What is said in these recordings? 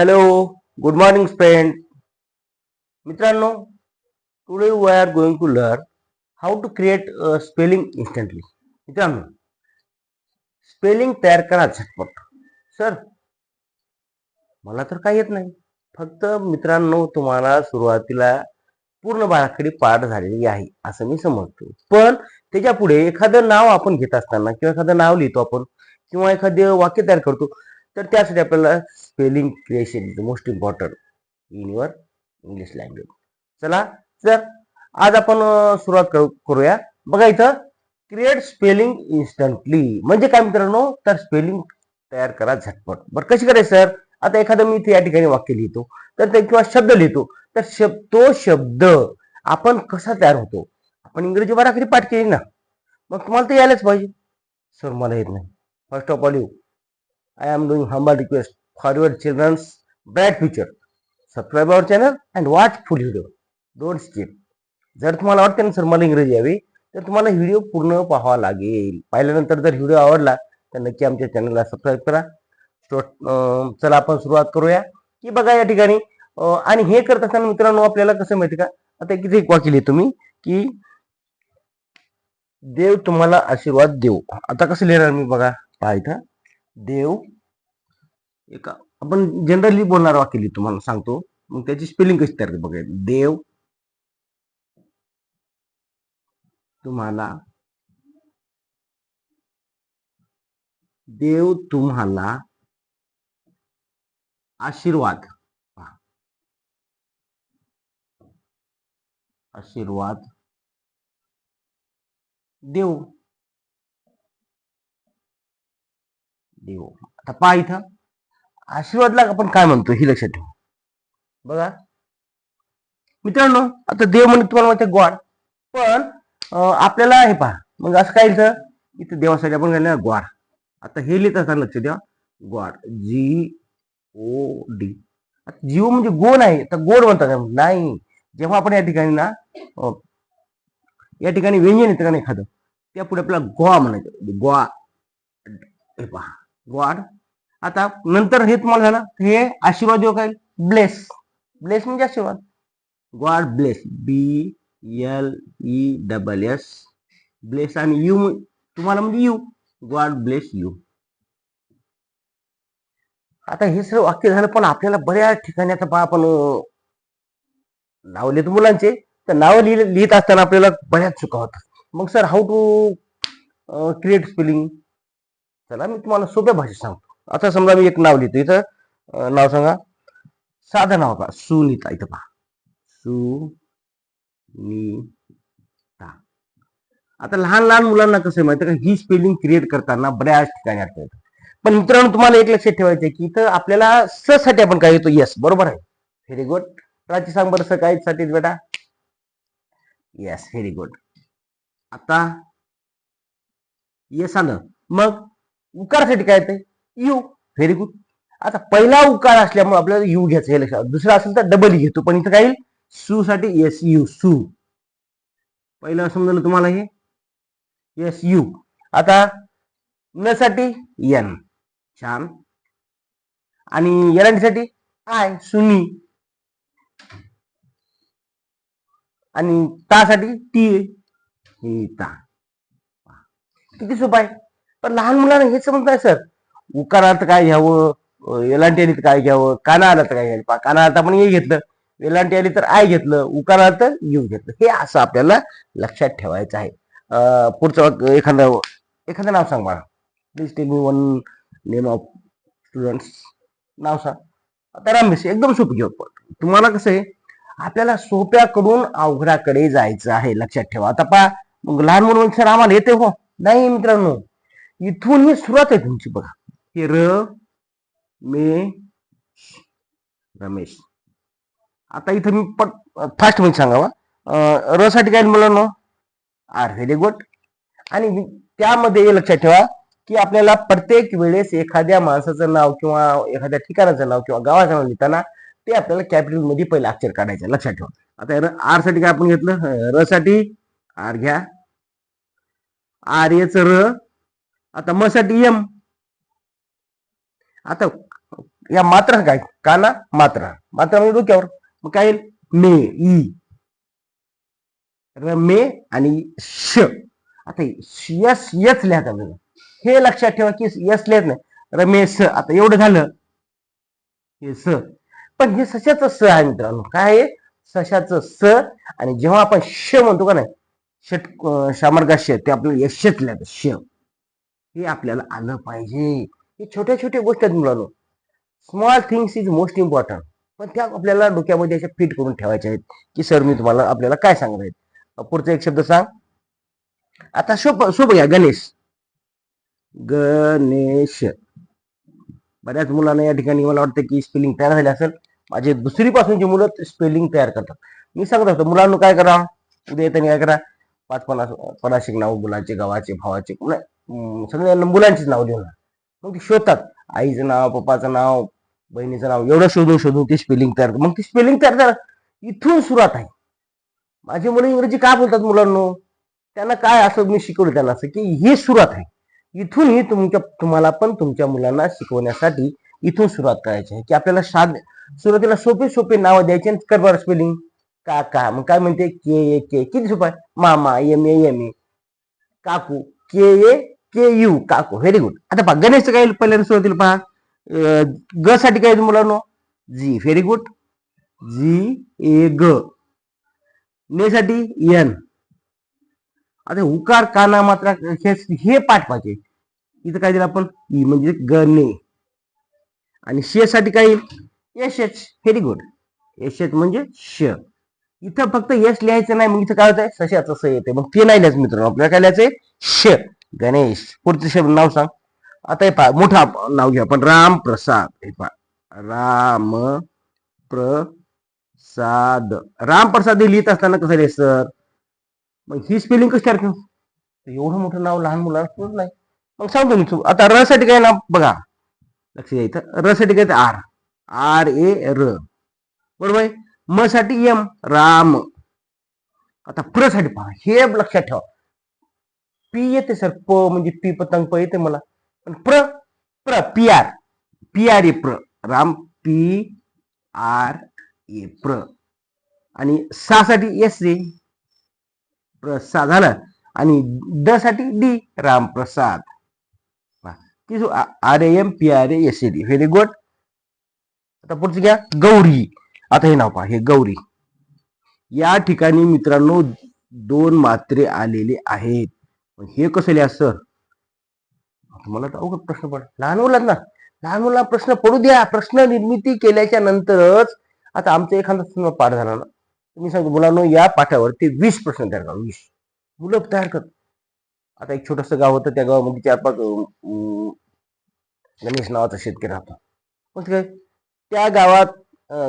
Hello good morning friend मित्रांनो today we are going to learn how to create spelling instantly मित्रांनो spelling तयार करा झटपट. Sir मला तर काही येत नाही. फक्त मित्रांनो तुम्हाला सुरुवातीला पूर्ण बाराखडी पाठ झालेली आहे असं मी समजतो. पण त्याच्या पुढे एखादं नाव आपण घेत असताना किंवा एखादं नाव लिहितो आपण किंवा एखादं वाक्य तयार करतो तर त्यासाठी आपल्याला spelling creation is most important in your English language चला सर आज आपण सुरुवात करू करूया. बघा इथं क्रिएट स्पेलिंग इन्स्टंटली म्हणजे काय मित्रांनो? तर स्पेलिंग तयार करा झटपट. बरं कशी करायचं सर? आता एखादं मी इथे या ठिकाणी वाक्य लिहितो. तर ते किंवा शब्द लिहितो. तर शब्द तो शब्द आपण कसा तयार होतो? आपण इंग्रजी बाराखरी पाठ केली ना? मग तुम्हाला ते यायलाच पाहिजे. सर मला येत नाही. First of all you I am doing humble request for your childrens bright future subscribe our channel and watch full video don't skip जर तुम्हाला वाटते ना सर मला इंग्रजी यावी तर तुम्हाला व्हिडिओ पूर्ण पाहावा लागेल. पाहिल्यानंतर जर व्हिडिओ आवडला तर नक्की आमच्या चॅनलला सबस्क्राईब करा. चला आपण सुरुवात करूया. की बघा या ठिकाणी आणि हे करत असताना मित्रांनो आपल्याला कसं माहिती का? आता किती एक वाक्य लिहितो तुम्ही की देव तुम्हाला आशीर्वाद देऊ. आता कसं लिहिणार मी बघा? पाहिजे देव एका आपण जनरली बोलणार वाक्य तुम्हाला सांगतो. मग त्याची स्पेलिंग कशी तयार बघा. देव तुम्हाला देव तुम्हाला आशीर्वाद. पहा. आशीर्वाद. देव. देव. आता पहा इथं. आशीर्वादला आपण काय म्हणतो ही लक्षात ठेव. बघा. मित्रांनो आता देव म्हणजे तुम्हाला माहिती गॉड पण आपल्याला हे पहा. मग असं काय इथं इथं देवासाठी आपण घालणार गॉड आता हे लिहित असताना लक्ष द्या. गॉड जी ओ डी जीव म्हणजे गोड आहे. तर गोड म्हणतात का? नाही. जेव्हा आपण या ठिकाणी ना या ठिकाणी व्यंजन येतं का नाही एखादं त्या पुढे आपल्याला गोवा म्हणायचं. गोवा. हे पहा. गॉड आता नंतर हे तुम्हाला झालं हे आशीर्वाद योग आहे ब्लेस ब्लेस म्हणजे आशीर्वाद. God bless B L E double S bless आणि यू तुम्हाला म्हणजे यू गॉड ब्लेस यू आता हे सर्व वाक्य झालं पण आपल्याला बऱ्याच ठिकाणी आता पहा आपण नाव लिहितो मुलांचे. तर नाव लिहिले लिहित असताना आपल्याला बऱ्याच चुका होतात. मग sir how to create spelling चला मी तुम्हाला सोप्या भाषेत सांगतो. आता समजा मी एक नाव लिहितो. इथं नाव सांगा. साधं नाव पहा. सुनीता इथं पहा. सुनीता. आता लहान लहान मुलांना कसं आहे माहिती का? ही स्पेलिंग क्रिएट करताना बऱ्याच ठिकाणी अर्थ येतात पण मित्रांनो तुम्हाला एक लक्षात ठेवायचं आहे की इथं आपल्याला स साठी आपण काय येतो येस बरोबर आहे? व्हेरी गुड प्राची सांग बरं स काय साठी बेटा? येस व्हेरी गुड आता येस आलं. मग उकारसाठी काय येते यू व्हेरी गुड आता पहिला उकार असल्यामुळे आपल्याला यू घ्यायचं हे लक्षात. दुसरा असेल तर डबल घेतो. पण इथं काय येईल? सू साठी एस यू सू पहिलं समजलं तुम्हाला हे? एस यू आता न साठी एन छान. आणि एलांटीसाठी आय सुनी आणि तासाठी टी ता. किती सोपं आहे? पण लहान मुलांना हे समजत नाही सर. उकारार्थ काय घ्यावं? एलांटी आली तर काय घ्यावं? काना आला तर काय घ्यायला पहा काना अर्थ आपण हे घेतलं. वेलांटी आली तर आय घेतलं. उकारार्थ यू घेतलं. हे असं आपल्याला लक्षात ठेवायचं आहे. पुढचं एखादं एखादं नाव सांग मला. Please tell me one name of students नाव सांग. आता रामेश एकदम सोपी घेऊ पण तुम्हाला कसं आहे आपल्याला सोप्याकडून अवघडाकडे जायचं आहे. लक्षात ठेवा. आता पहा मग लहान मुलं सर आम्हाला येते हो. नाही मित्रांनो इथून ही सुरुवात आहे तुमची बघा. हे र मे रमेश. आता इथं मी पट फास्टमध्ये सांगावा. र साठी काय मुलांनो? आर व्हेरी गुड आणि त्यामध्ये हे लक्षात ठेवा की आपल्याला प्रत्येक वेळेस एखाद्या माणसाचं नाव किंवा एखाद्या ठिकाणाचं नाव किंवा गावाचं नाव लिहिताना ते आपल्याला कॅपिटलमध्ये पहिलं अक्षर काढायचं लक्षात ठेवा. आता आरसाठी काय आपण घेतलं? र साठी आर घ्या. आर एच र. आता म साठी एम आता या मात्रा काय? काना मात्रा. मात्रा म्हणजे डोक्यावर. मग काय येईल? M E. रमे आणि श. आता यस यच लिहायचं आपल्याला. हे लक्षात ठेवा की यस लिहत नाही. रमेश आता एवढं झालं. हे स. पण हे सशाचं स आहे मित्रांनो. काय आहे? सशाचं स आणि जेव्हा आपण श म्हणतो का नाही षट शामर्गा श ते आपल्याला यशच लिहायचं. श. हे आपल्याला आलं पाहिजे. हे छोट्या छोट्या गोष्टी आहेत मुलांनो. Small things is most important पण त्या आपल्याला डोक्यामध्ये अशा फिट करून ठेवायच्या आहेत की सर मी तुम्हाला आपल्याला काय सांगत आहेत? पुढचा एक शब्द सांग. आता शोभ सोपं घ्या गणेश. गणेश. बऱ्याच मुलांना या ठिकाणी मला वाटतं की स्पेलिंग तयार झाली असेल. माझे दुसरीपासूनची मुलं स्पेलिंग तयार करतात. मी सांगत असतो मुलांना काय करा? उद्या येताना काय करा? पाच पन्नास पन्नाशिक नाव मुलांचे गावाचे भावाचे सगळ्यांना मुलांचीच नाव देऊन मग ते शोधतात. आईचं नाव पप्पाचं नाव बहिणीचं नाव एवढं शोधून शोधून ते स्पेलिंग तयार करतात. मग ती स्पेलिंग तयार करा इथून सुरुवात आहे. माझी मुलं इंग्रजी का बोलतात मुलांना? त्यांना काय असं मी शिकवलं त्यांना असं की ही सुरुवात आहे. इथून ही तुमच्या तुम्हाला पण तुमच्या मुलांना शिकवण्यासाठी इथून सुरुवात करायची आहे. की आपल्याला साध सुरुवातीला सोपे सोपे नावं द्यायचे आणि कर बरं स्पेलिंग का का मग काय म्हणते? के ए के. किती सोपं आहे? मामा एम ए एम ए. काकू के ए के यू काको व्हेरी गुड आता पहा गणेशचं काय येईल पहिल्यांदा सुरुवातीला पहा. ग साठी काय येईल मुलांनो? जी व्हेरी गुड जी ए ग ने साठी एन आता उकार काना मात्रा हे पाठ पाहिजे. इथं काय दिलं आपण? ई म्हणजे गणे. आणि शे साठी काय येईल? S H very good S H म्हणजे श. इथं फक्त यश लिहायचं नाही मग इथं काय होतंय? सशाचं स येते मग ते नाही लिहायचं मित्रांनो. आपल्याला काय लिहायचंय? श. गणेश पुढचं शब्द नाव सांग. आता हे पहा मोठा नाव घ्या आपण राम प्रसाद हे पहा. राम प्रसाद राम प्रसाद हे लिहित असताना कसं रे सर? मग ही स्पेलिंग कशी तयार एवढं मोठं नाव लहान मुलांना नाही. मग सांगतो मी तू आता र साठी काय नाव? बघा. लक्ष द्या इथं. र साठी काय आर. आर ए र. बरोबर म साठी एम राम. आता प्रसाठी पहा. हे लक्षात ठेवा. पी येते सर प म्हणजे पी पतंग प येते मला. पण प्र प्र P R. P R A प्र. राम पी आर ए प्र. आणि सा साठी एस रे प्रसाद झालं. आणि ड साठी D Ramprasad. R M P R S A D. Very good आता पुढचं घ्या. गौरी. आता हे नाव पहा हे गौरी. या ठिकाणी मित्रांनो दोन मात्रे आलेले आहेत. हे कसं लिहा सर मला तर अवघड प्रश्न पड लहान मुलांना लहान मुलांना प्रश्न पडू द्या. प्रश्न निर्मिती केल्याच्या नंतरच आता आमचा एखादा समजा पाठ झाला ना तुम्ही सांगतो मुलांना या पाठावरती वीस प्रश्न तयार करा वीस. मुलं तयार कर. आता एक छोटस गाव होतं त्या गावामध्ये चार पाच गणेश नावाचा शेतकरी राहतो पण काय? त्या गावात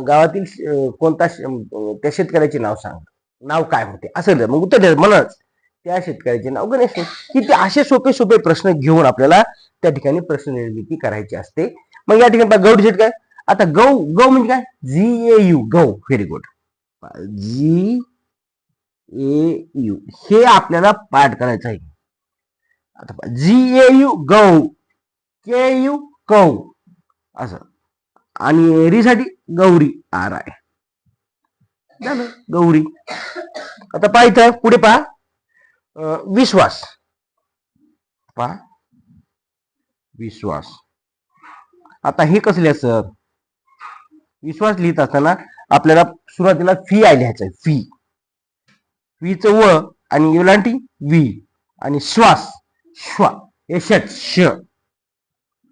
गावातील कोणता त्या शेतकऱ्याचे नाव सांग. नाव काय होते? असं मग उत्तर द्या म्हणच त्या शेतकऱ्याचे नाव गणेश आहे. किती असे सोपे सोपे प्रश्न घेऊन आपल्याला त्या ठिकाणी प्रश्न निर्मिती करायची असते. मग या ठिकाणी गौड शेट काय? आता गौ गौ म्हणजे काय? जी ए यू गौ very good G A U हे आपल्याला पाठ करायचं आहे. आता जी ए यू गौ के यू कौ असं. आणि एरीसाठी गौरी आर आहे झालं गौरी. आता पाहिजे पुढे पहा. विश्वास. पहा. विश्वास. आता हे कसले सर विश्वास लिहित असताना आपल्याला सुरुवातीला फी आय लिहायचं आहे फी. च व आणि युलांटी वी. आणि श्वास. श्वा. यशत श.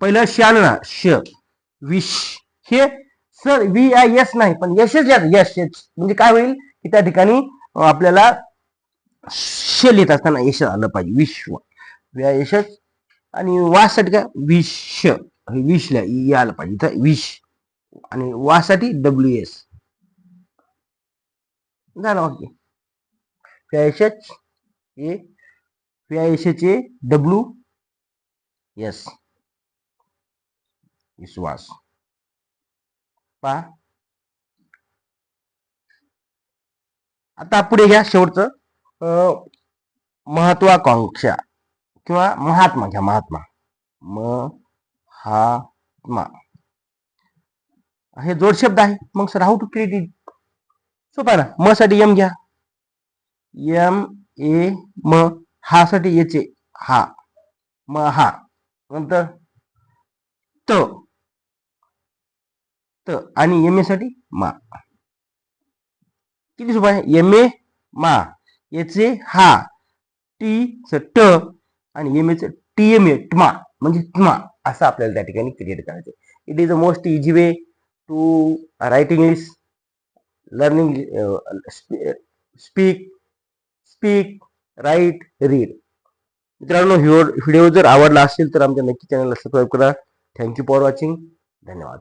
पहिलं श श. विश. हे सर वी आय एस नाही पण यशच यात. यश यश. म्हणजे काय होईल? की त्या ठिकाणी आपल्याला श लिहित असताना यश आलं पाहिजे विश्व. व्या यशच आणि वासाठी काय? विश. विश लिहा आलं पाहिजे. इथं विश. आणि वासाठी डब्ल्यू एस. झालं वाक्य व्यायशच ए व्यायशचे डब्ल्यू एस. विश्वास. पा आता पुढे घ्या शेवटचं. महत्वाकांक्षा किंवा महात्मा घ्या महात्मा. म महात्मा हे जोड शब्द आहे. मग sir how to create it सोपा ना? म साठी एम घ्या. एम ए म. हा साठी याचे हा. म हा. नंतर त. त आणि एम ए साठी मा. किती सोपा आहे? एम ए मा. याचे हा टी च ट आणि M H T M A टमा म्हणजे टमा असं आपल्याला त्या ठिकाणी क्रिएट करायचं it is a most easy way to write English learning speak speak write read मित्रांनो व्हिडिओ जर आवडला असेल तर आमच्या नक्की चॅनलला सबस्क्राईब करा. थँक्यू फॉर वॉचिंग धन्यवाद.